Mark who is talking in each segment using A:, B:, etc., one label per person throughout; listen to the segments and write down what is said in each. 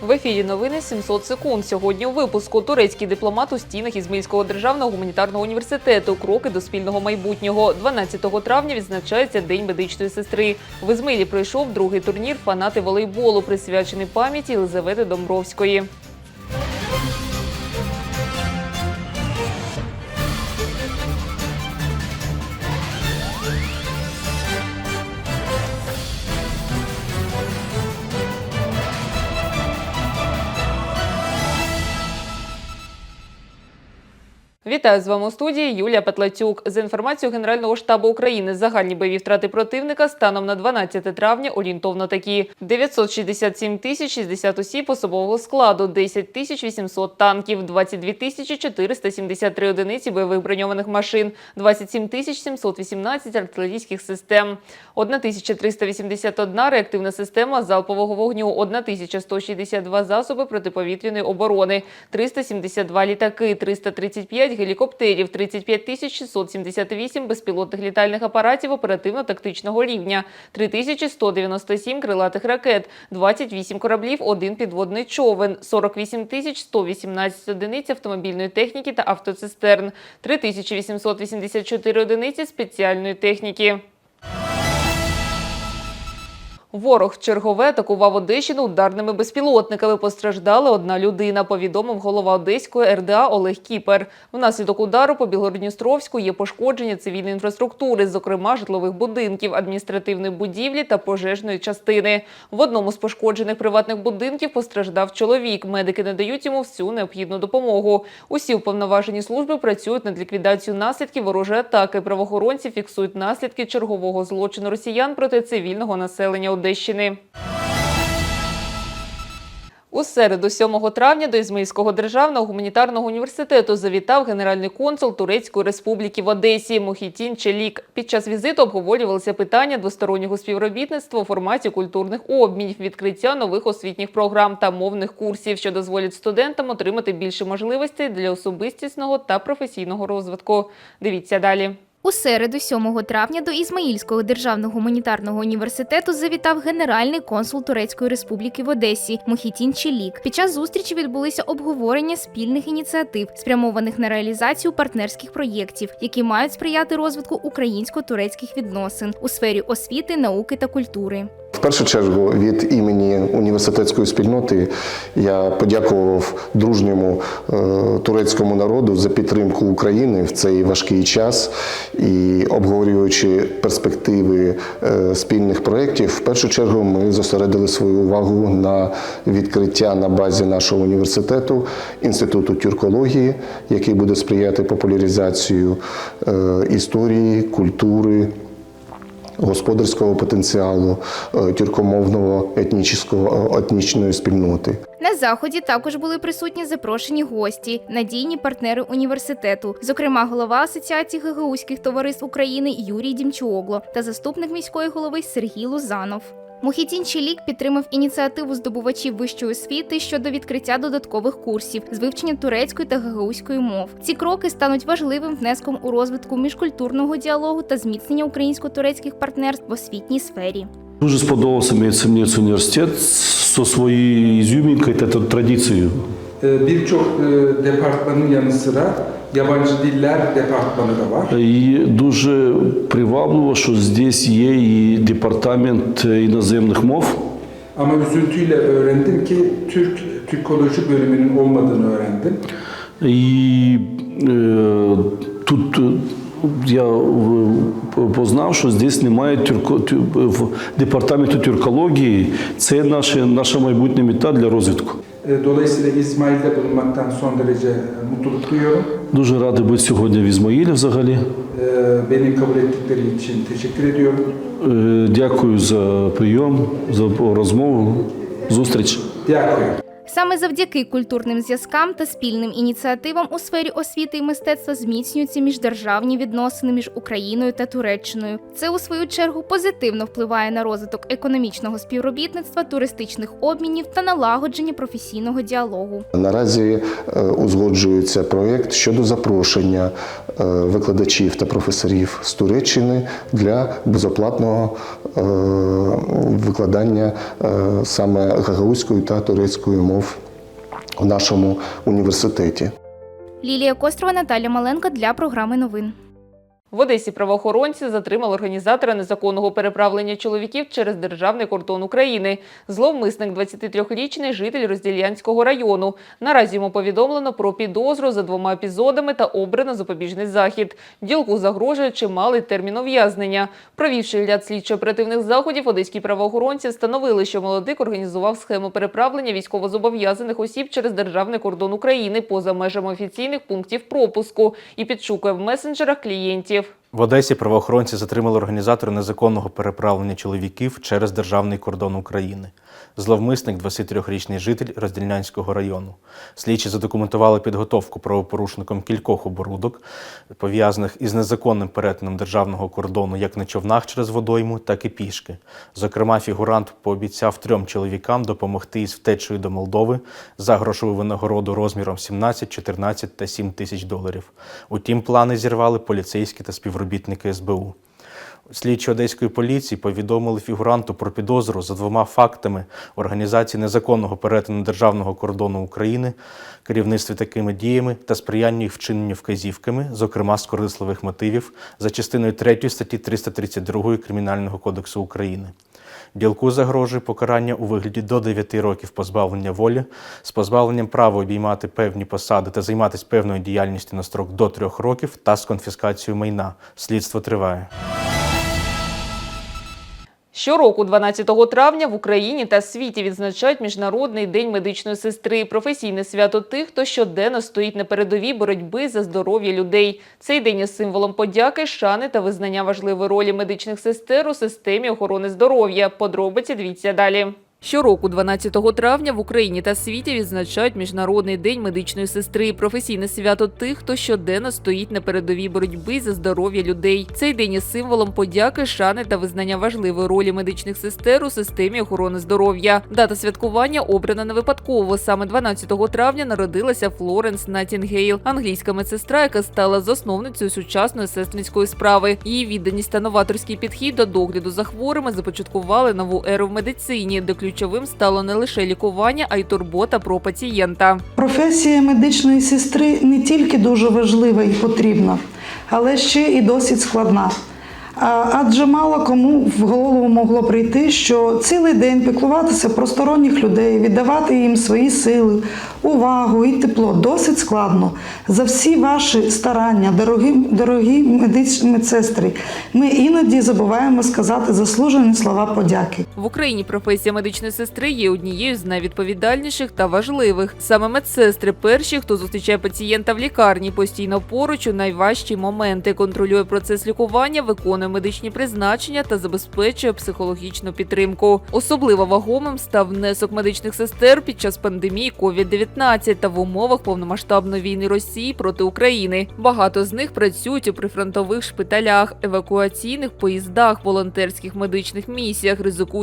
A: В ефірі новини 700 секунд. Сьогодні у випуску турецький дипломат у стінах Ізмільського державного гуманітарного університету. Кроки до спільного майбутнього. 12 травня відзначається День медичної сестри. В Ізмилі пройшов другий турнір фанати волейболу, присвячений пам'яті Єлизавети Домбровської. Вітаю з вами у студії Юлія Петлацюк. За інформацією Генерального штабу України, загальні бойові втрати противника станом на 12 травня орієнтовно такі: 967 тисяч 60 осіб особового складу, 10 тисяч 800 танків, 22 тисячі 473 одиниці бойових броньованих машин, 27 тисяч 718 артилерійських систем, 1381 реактивна система залпового вогню, 1162 засоби протиповітряної оборони, 372 літаки, 335 гелікоптерів, 35 тисяч 678 безпілотних літальних апаратів оперативно-тактичного рівня, 3197 крилатих ракет, 28 кораблів, один підводний човен, 48 тисяч 118 одиниць автомобільної техніки та автоцистерн, 3884 одиниці спеціальної техніки. Ворог чергове атакував Одещину ударними безпілотниками. Постраждала одна людина, повідомив голова Одеської РДА Олег Кіпер. Внаслідок удару по Білгородністровську є пошкодження цивільної інфраструктури, зокрема житлових будинків, адміністративної будівлі та пожежної частини. В одному з пошкоджених приватних будинків постраждав чоловік. Медики надають йому всю необхідну допомогу. Усі уповноважені служби працюють над ліквідацією наслідків ворожої атаки. Правоохоронці фіксують наслідки чергового злочину росіян проти цивільного населення Одещини. У середу, 7 травня, до Ізмаїльського державного гуманітарного університету завітав генеральний консул Турецької республіки в Одесі Мухітін Челік. Під час візиту обговорювалися питання двостороннього співробітництва у форматі культурних обмінів, відкриття нових освітніх програм та мовних курсів, що дозволять студентам отримати більше можливостей для особистісного та професійного розвитку. Дивіться далі.
B: У середу, 7 травня, до Ізмаїльського державного гуманітарного університету завітав генеральний консул Турецької республіки в Одесі Мухітін Челік. Під час зустрічі відбулися обговорення спільних ініціатив, спрямованих на реалізацію партнерських проєктів, які мають сприяти розвитку українсько-турецьких відносин у сфері освіти, науки та культури.
C: Першу чергу від імені університетської спільноти я подякував дружньому е, турецькому народу за підтримку України в цей важкий час і обговорюючи перспективи е, спільних проєктів, в першу чергу ми зосередили свою увагу на відкриття на базі нашого університету інституту тюркології, який буде сприяти популяризацію е, історії, культури господарського потенціалу е, тюркомовного етнічного етнічної спільноти.
B: На заході також були присутні запрошені гості, надійні партнери університету, зокрема голова Асоціації гагаузьких товариств України Юрій Дімчуогло та заступник міської голови Сергій Лузанов. Мухітін Чілік підтримав ініціативу здобувачів вищої освіти щодо відкриття додаткових курсів з вивчення турецької та гагаузької мов. Ці кроки стануть важливим внеском у розвитку міжкультурного діалогу та зміцнення українсько-турецьких партнерств в освітній сфері.
D: Дуже сподобався мені університет зі своєю ізюмінкою та традицією.
E: Birçok e, departmanın yanı sıra yabancı diller departmanı da var.
D: І дуже привабливо, що здесь є і департамент іноземних мов.
E: Ama üzüntüyle öğrendim ki Türk Türkoloji bölümünün olmadığını öğrendim.
D: І е, тут е, я познав, що здесь немає тюрко, департаменту тюркології. Це наша, наша майбутня мета для розвитку.
E: E, Dolayısıyla İsmail'de bulunmaktan son derece mutluluk duyuyorum.
D: Дуже радий бути сьогодні в Ізмаїлі взагалі.
E: E, Beni kabul ettikleri için teşekkür ediyorum.
D: Е, Дякую за прийом, за розмову, зустріч.
E: Дякую.
B: Саме завдяки культурним зв'язкам та спільним ініціативам у сфері освіти і мистецтва зміцнюються міждержавні відносини між Україною та Туреччиною. Це у свою чергу позитивно впливає на розвиток економічного співробітництва, туристичних обмінів та налагодження професійного діалогу.
C: Наразі е, узгоджується проєкт щодо запрошення викладачів та професорів з Туреччини для безоплатного е, викладання е, саме гагаузької та турецької мов в нашому університеті.
B: Лілія Кострова, Наталя Маленко для програми новин.
A: В Одесі правоохоронці затримали організатора незаконного переправлення чоловіків через державний кордон України. Зловмисник 23-річний житель Розділянського району. Наразі йому повідомлено про підозру за двома епізодами та обрано запобіжний захід. Ділку загрожує чималий термін ув'язнення. Провівши ряд слідчо-оперативних заходів, одеські правоохоронці встановили, що молодик організував схему переправлення військовозобов'язаних осіб через державний кордон України поза межами офіційних пунктів пропуску і підшукує в месенджерах клієнтів.
F: В Одесі правоохоронці затримали організатора незаконного переправлення чоловіків через державний кордон України. Зловмисник 23-річний житель Роздільнянського району. Слідчі задокументували підготовку правопорушником кількох оборудок, пов'язаних із незаконним перетином державного кордону як на човнах через водойму, так і пішки. Зокрема, фігурант пообіцяв трьом чоловікам допомогти із втечею до Молдови за грошову винагороду розміром 17, 14 та 7 тисяч доларів. Утім, плани зірвали поліцейські та співробітники СБУ. Слідчі одеської поліції повідомили фігуранту про підозру за двома фактами організації незаконного перетину державного кордону України, керівництві такими діями та сприяння їх вчиненню вказівками, зокрема з корисливих мотивів, за частиною 3 статті 332 Кримінального кодексу України. Ділку загрожує покарання у вигляді до 9 років позбавлення волі з позбавленням права обіймати певні посади та займатися певною діяльністю на строк до 3 років та з конфіскацією майна. Слідство триває.
A: Щороку, 12 травня, в Україні та світі відзначають Міжнародний день медичної сестри, професійне свято тих, хто щоденно стоїть на передовій боротьби за здоров'я людей. Цей день є символом подяки, шани та визнання важливої ролі медичних сестер у системі охорони здоров'я. Подробиці дивіться далі. Щороку, 12 травня, в Україні та світі відзначають Міжнародний день медичної сестри, професійне свято тих, хто щоденно стоїть на передовій боротьби за здоров'я людей. Цей день є символом подяки, шани та визнання важливої ролі медичних сестер у системі охорони здоров'я. Дата святкування обрана не випадково. Саме 12 травня народилася Флоренс Натінгейл, англійська медсестра, яка стала засновницею сучасної сестринської справи. Її відданість та новаторський підхід до догляду за хворими започаткували нову еру в медицині, де ключовим стало не лише лікування, а й турбота про пацієнта.
G: Професія медичної сестри не тільки дуже важлива і потрібна, але ще і досить складна. Адже мало кому в голову могло прийти, що цілий день піклуватися про сторонніх людей, віддавати їм свої сили, увагу і тепло досить складно. За всі ваші старання, дорогі, дорогі медичні медсестри, ми іноді забуваємо сказати заслужені слова подяки.
A: В Україні професія медичної сестри є однією з найвідповідальніших та важливих. Саме медсестри перші, хто зустрічає пацієнта в лікарні, постійно поруч у найважчі моменти, контролює процес лікування, виконує медичні призначення та забезпечує психологічну підтримку. Особливо вагомим став внесок медичних сестер під час пандемії COVID-19 та в умовах повномасштабної війни Росії проти України. Багато з них працюють у прифронтових шпиталях, евакуаційних поїздах, волонтерських медичних місіях,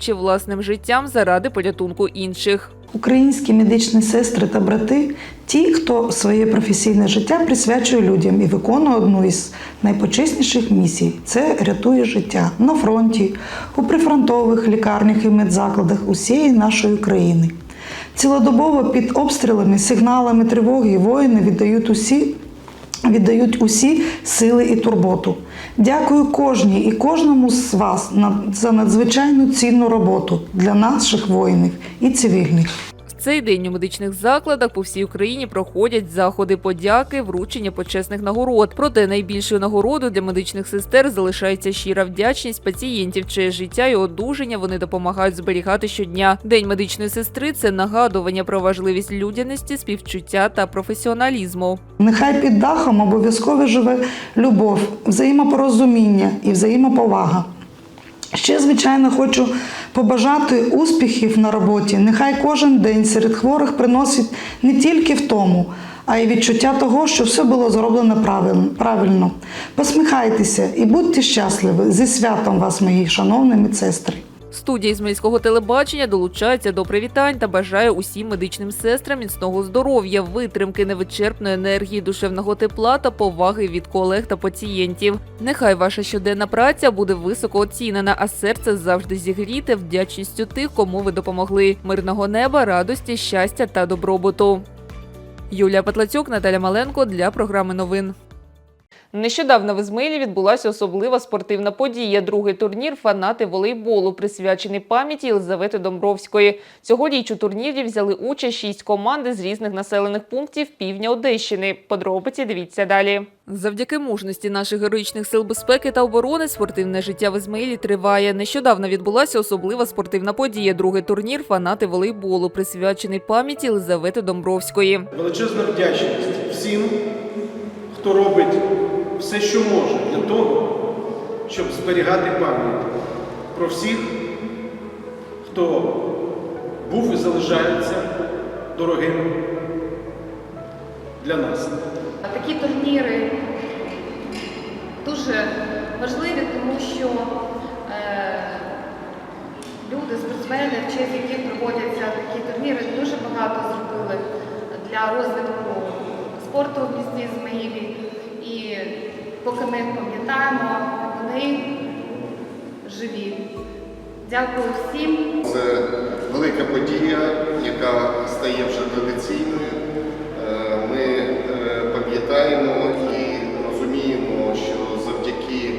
A: ризикуючи власним життям заради порятунку інших.
G: Українські медичні сестри та брати ті, хто своє професійне життя присвячує людям і виконує одну із найпочесніших місій це рятує життя на фронті, у прифронтових лікарнях і медзакладах усієї нашої країни. Цілодобово під обстрілами, сигналами тривоги воїни віддають усі віддають усі сили і турботу. Дякую кожній і кожному з вас за надзвичайну цінну роботу для наших воїнів і цивільних.
A: Цей день у медичних закладах по всій Україні проходять заходи подяки, вручення почесних нагород. Проте найбільшою нагородою для медичних сестер залишається щира вдячність пацієнтів, чиє життя і одужання вони допомагають зберігати щодня. День медичної сестри це нагадування про важливість людяності, співчуття та професіоналізму.
G: Нехай під дахом обов'язково живе любов, взаємопорозуміння і взаємоповага. Ще, звичайно, хочу побажати успіхів на роботі. Нехай кожен день серед хворих приносить не тільки втому, а й відчуття того, що все було зроблено правильно. Посміхайтеся і будьте щасливі. Зі святом вас, мої шановні медсестри.
A: Студія Ізмаїльського телебачення долучається до привітань та бажає усім медичним сестрам міцного здоров'я, витримки, невичерпної енергії, душевного тепла та поваги від колег та пацієнтів. Нехай ваша щоденна праця буде високо оцінена, а серце завжди зігріте вдячністю тих, кому ви допомогли. Мирного неба, радості, щастя та добробуту. Юлія Петлацюк, Наталя Маленко для програми новин. Нещодавно в Ізмаїлі відбулася особлива спортивна подія. Другий турнір фанати волейболу, присвячений пам'яті Єлизавети Домбровської. Цьогоріч у турнірі взяли участь шість команд з різних населених пунктів півдня Одещини. Подробиці дивіться далі. Завдяки мужності наших героїчних сил безпеки та оборони спортивне життя в Ізмаїлі триває. Нещодавно відбулася особлива спортивна подія. Другий турнір фанати волейболу, присвячений пам'яті Єлизавети Домбровської.
H: Величезна вдячність всім, хто робить все, що може для того, щоб зберігати пам'ять про всіх, хто був і залишається дорогим для нас.
I: Такі турніри дуже важливі, тому що е, люди, спортсмени, в честь яких проводяться такі турніри, дуже багато зробили для розвитку спорту в місті Ізмаїлі. І поки ми пам'ятаємо, вони живі. Дякую всім.
C: Це велика подія, яка стає вже традиційною. Е, Ми е, пам'ятаємо і розуміємо, що завдяки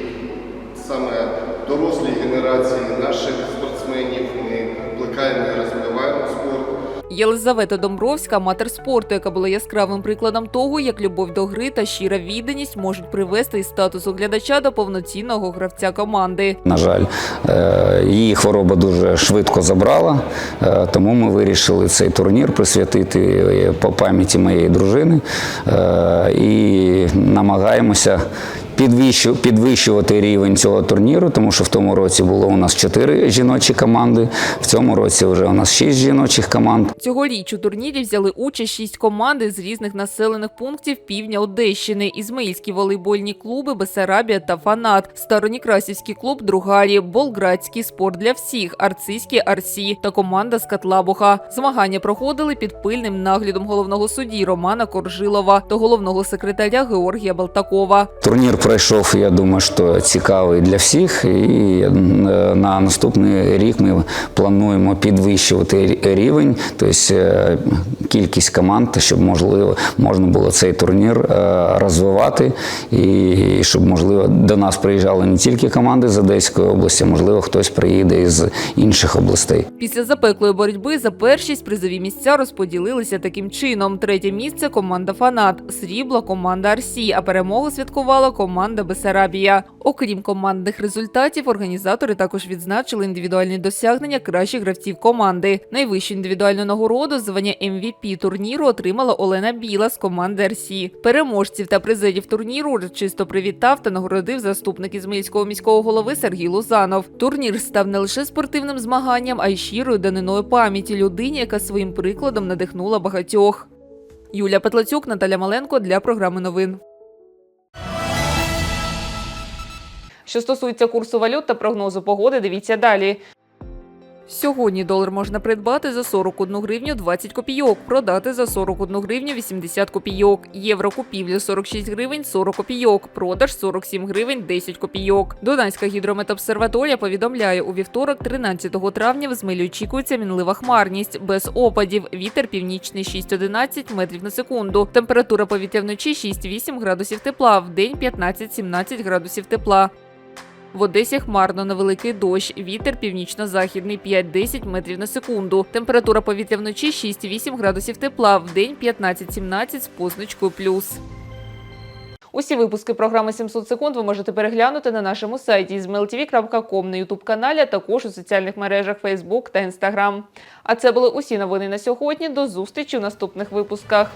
C: саме дорослій генерації наших спортсменів ми плекаємо і розвиваємо спорт.
A: Єлизавета Домбровська матер спорту, яка була яскравим прикладом того, як любов до гри та щира відданість можуть привести із статусу глядача до повноцінного гравця команди.
J: На жаль, е, її хвороба дуже швидко забрала, е, тому ми вирішили цей турнір присвятити е, по пам'яті моєї дружини і намагаємося підвищувати рівень цього турніру, тому що в тому році було у нас чотири жіночі команди, в цьому році вже у нас шість жіночих команд.
A: Цьогоріч у турнірі взяли участь шість команд з різних населених пунктів півдня Одещини: Ізмаїльські волейбольні клуби Бесарабія та Фанат, Старонікрасівський клуб Другарі, Болградський спорт для всіх, Арцизький Арсі та команда з Катлабуха. Змагання проходили під пильним наглядом головного судді Романа Коржилова та головного секретаря Георгія Балтакова.
J: Турнір пройшов, я думаю, що цікавий для всіх. І е, на наступний рік ми плануємо підвищувати рівень, тобто е, кількість команд, щоб можливо можна було цей турнір е, розвивати, і щоб можливо до нас приїжджали не тільки команди з Одеської області, можливо, хтось приїде із інших областей.
A: Після запеклої боротьби за першість призові місця розподілилися таким чином: третє місце команда Фанат, срібло команда Арсі, а перемогу святкувала команда Бесарабія. Окрім командних результатів, організатори також відзначили індивідуальні досягнення кращих гравців команди. Найвищу індивідуальну нагороду звання MVP турніру отримала Олена Біла з команди Арсі. Переможців та призерів турніру урочисто привітав та нагородив заступник Ізмаїльського міського голови Сергій Лузанов. Турнір став не лише спортивним змаганням, а й щирою даниною пам'яті людині, яка своїм прикладом надихнула багатьох. Юлія Петлацюк, Наталя Маленко для програми новин. Що стосується курсу валют та прогнозу погоди, дивіться далі. Сьогодні долар можна придбати за 41 гривню 20 копійок, продати за 41 гривню 80 копійок. Євро купівля 46 гривень 40 копійок, продаж 47 гривень 10 копійок. Донецька гідрометобсерваторія повідомляє, у вівторок, 13 травня, в Змилі очікується мінлива хмарність, без опадів. Вітер північний 6-11 метрів на секунду. Температура повітря вночі 6-8 градусів тепла, в день 15-17 градусів тепла. В Одесі хмарно невеликий дощ. Вітер північно-західний 5-10 метрів на секунду. Температура повітря вночі 6-8 градусів тепла. В день 15-17 з позначкою плюс. Усі випуски програми 700 секунд ви можете переглянути на нашому сайті zmltv.com, на ютуб каналі, а також у соціальних мережах Facebook та Instagram. А це були усі новини на сьогодні. До зустрічі у наступних випусках.